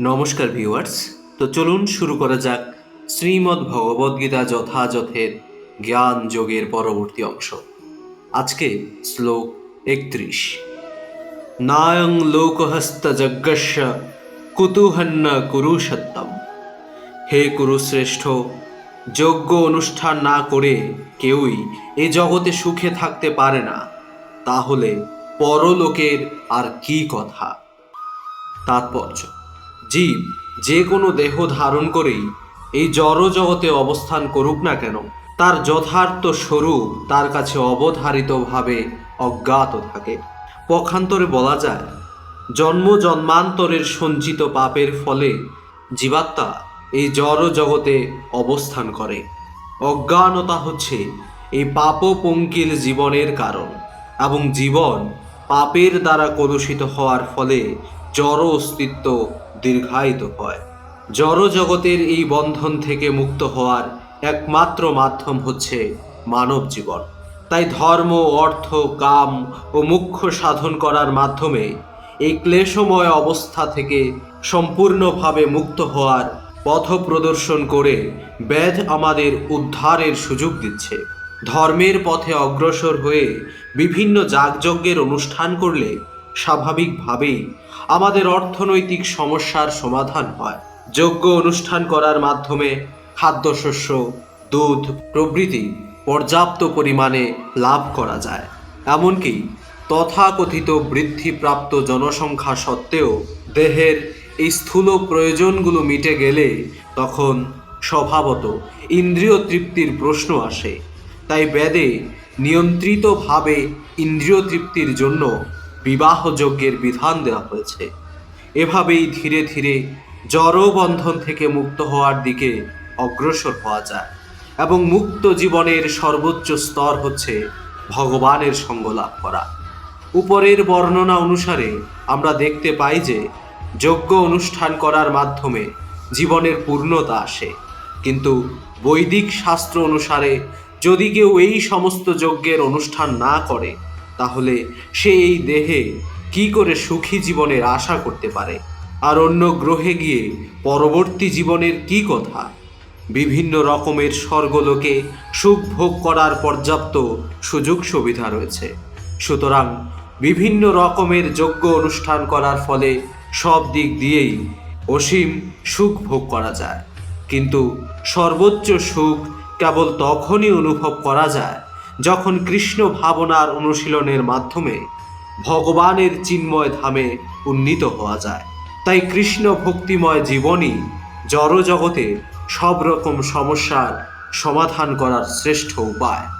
নমস্কার ভিউয়ার্স। তো চলুন শুরু করা যাক শ্রীমদ্ ভগবদ্গীতা যথাযথের জ্ঞান যোগের পরবর্তী অংশ। আজকে শ্লোক একত্রিশ। নায়ং লোকহস্ত যজ্ঞস্য কুতুহন্ন কুরুষত্তম। হে কুরুশ্রেষ্ঠ, যজ্ঞ অনুষ্ঠান না করে কেউই এ জগতে সুখে থাকতে পারে না। তাহলে পরলোকের আর কি কথা? তাৎপর্য জীব যে কোনো দেহ ধারণ করেই এই জড় জগতে অবস্থান করুক না কেন, তার যথার্থ স্বরূপ তার কাছে অবধারিতভাবে অজ্ঞাত থাকে। পক্ষান্তরে বলা যায়, জন্ম জন্মান্তরের সঞ্চিত পাপের ফলে জীবাত্মা এই জড় জগতে অবস্থান করে। অজ্ঞানতা হচ্ছে এই পাপপঙ্কিল জীবনের কারণ এবং জীবন পাপের দ্বারা কলুষিত হওয়ার ফলে জড় অস্তিত্ব দীর্ঘায়িত হয়। জড় জগতের এই বন্ধন থেকে মুক্ত হওয়ার একমাত্র মাধ্যম হচ্ছে মানব জীবন। তাই ধর্ম, অর্থ, কাম ও মুখ্য সাধন করার মাধ্যমে এই ক্লেশময় অবস্থা থেকে সম্পূর্ণভাবে মুক্ত হওয়ার পথ প্রদর্শন করে বেদ আমাদের উদ্ধারের সুযোগ দিচ্ছে। ধর্মের পথে অগ্রসর হয়ে বিভিন্ন যাগযজ্ঞের অনুষ্ঠান করলে স্বাভাবিকভাবেই আমাদের অর্থনৈতিক সমস্যার সমাধান হয়। যোগ্য অনুষ্ঠান করার মাধ্যমে খাদ্যশস্য, দুধ প্রভৃতি পর্যাপ্ত পরিমাণে লাভ করা যায়। এমনকি তথাকথিত বৃদ্ধিপ্রাপ্ত জনসংখ্যা সত্ত্বেও দেহের এই স্থূল প্রয়োজনগুলো মিটে গেলে তখন স্বভাবত ইন্দ্রিয় তৃপ্তির প্রশ্ন আসে। তাই বেদে নিয়ন্ত্রিতভাবে ইন্দ্রিয় তৃপ্তির জন্য বিবাহ যজ্ঞের বিধান দেওয়া হয়েছে। এভাবেই ধীরে ধীরে জড়বন্ধন থেকে মুক্ত হওয়ার দিকে অগ্রসর হওয়া যায় এবং মুক্ত জীবনের সর্বোচ্চ স্তর হচ্ছে ভগবানের সঙ্গ লাভ করা। উপরের বর্ণনা অনুসারে আমরা দেখতে পাই যে যজ্ঞ অনুষ্ঠান করার মাধ্যমে জীবনের পূর্ণতা আসে। কিন্তু বৈদিক শাস্ত্র অনুসারে যদি কেউ এই সমস্ত যজ্ঞের অনুষ্ঠান না করে তাহলে সে এই দেহে কি করে সুখী জীবনের আশা করতে পারে? আর অন্য গ্রহে গিয়ে পরবর্তী জীবনের কি কথা? বিভিন্ন রকমের স্বর্গলোকে সুখ ভোগ করার পর্যাপ্ত সুযোগ সুবিধা রয়েছে। সুতরাং বিভিন্ন রকমের যোগ্য অনুষ্ঠান করার ফলে সব দিক দিয়েই অসীম সুখ ভোগ করা যায়। কিন্তু সর্বোচ্চ সুখ কেবল তখনই অনুভব করা যায় যখন কৃষ্ণ ভাবনার অনুশীলনের মাধ্যমে ভগবানের চিন্ময় ধামে উন্নীত হওয়া যায়, তাই কৃষ্ণ ভক্তিময় জীবনই জড়জগতে সব রকম সমস্যার সমাধান করার শ্রেষ্ঠ উপায়।